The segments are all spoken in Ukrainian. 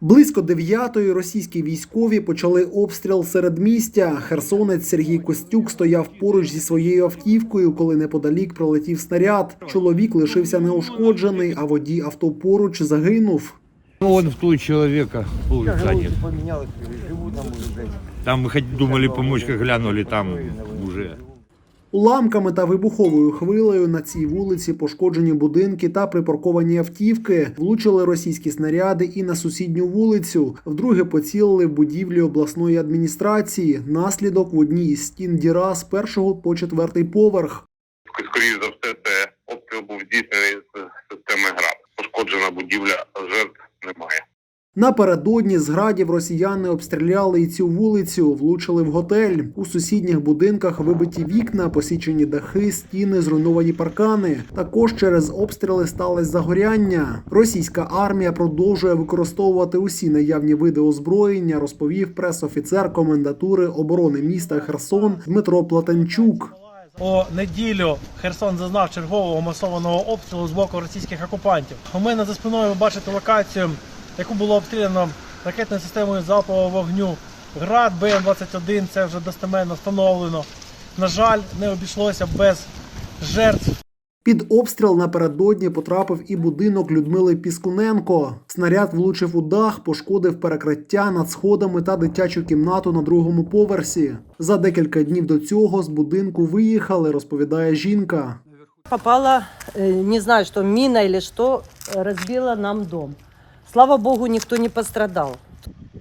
Близько дев'ятої російські військові почали обстріл середмістя. Херсонець Сергій Костюк стояв поруч зі своєю автівкою, коли неподалік пролетів снаряд. Чоловік лишився неушкоджений, а водій авто поруч загинув. Ну, он в ту человека пулю занят. там мы хоть думали помочь, глянули, там. Уламками та вибуховою хвилею на цій вулиці пошкоджені будинки та припарковані автівки. Влучили російські снаряди і на сусідню вулицю. Вдруге поцілили будівлі обласної адміністрації. Наслідок в одній із стін діра з першого по четвертий поверх. Скоріше за все, це обстріл був здійснений з системи ГРАД. Пошкоджена будівля, жертв немає. Напередодні з градів росіяни обстріляли і цю вулицю, влучили в готель. У сусідніх будинках вибиті вікна, посічені дахи, стіни, зруйновані паркани. Також через обстріли сталося загоряння. Російська армія продовжує використовувати усі наявні види озброєння, розповів прес-офіцер комендатури оборони міста Херсон Дмитро Платенчук. У неділю Херсон зазнав чергового масованого обстрілу з боку російських окупантів. У мене за спиною ви бачите локацію, яку було обстріляно ракетною системою залпового вогню. Град БМ-21, це вже достеменно встановлено. На жаль, не обійшлося без жертв. Під обстріл напередодні потрапив і будинок Людмили Піскуненко. Снаряд влучив у дах, пошкодив перекриття над сходами та дитячу кімнату на другому поверсі. За декілька днів до цього з будинку виїхали, розповідає жінка. Попала, э, не знаю, что мина или что, э, разбила нам дом. Слава богу, ніхто не пострадав.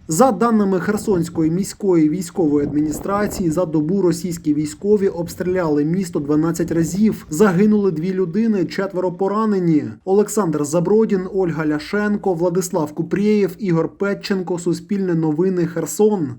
За даними Херсонської міської військової адміністрації, за добу російські військові обстріляли місто 12 разів. Загинули дві людини, четверо поранені. Олександр Забродін, Ольга Ляшенко, Владислав Купрєєв, Ігор Петченко. Суспільне новини Херсон.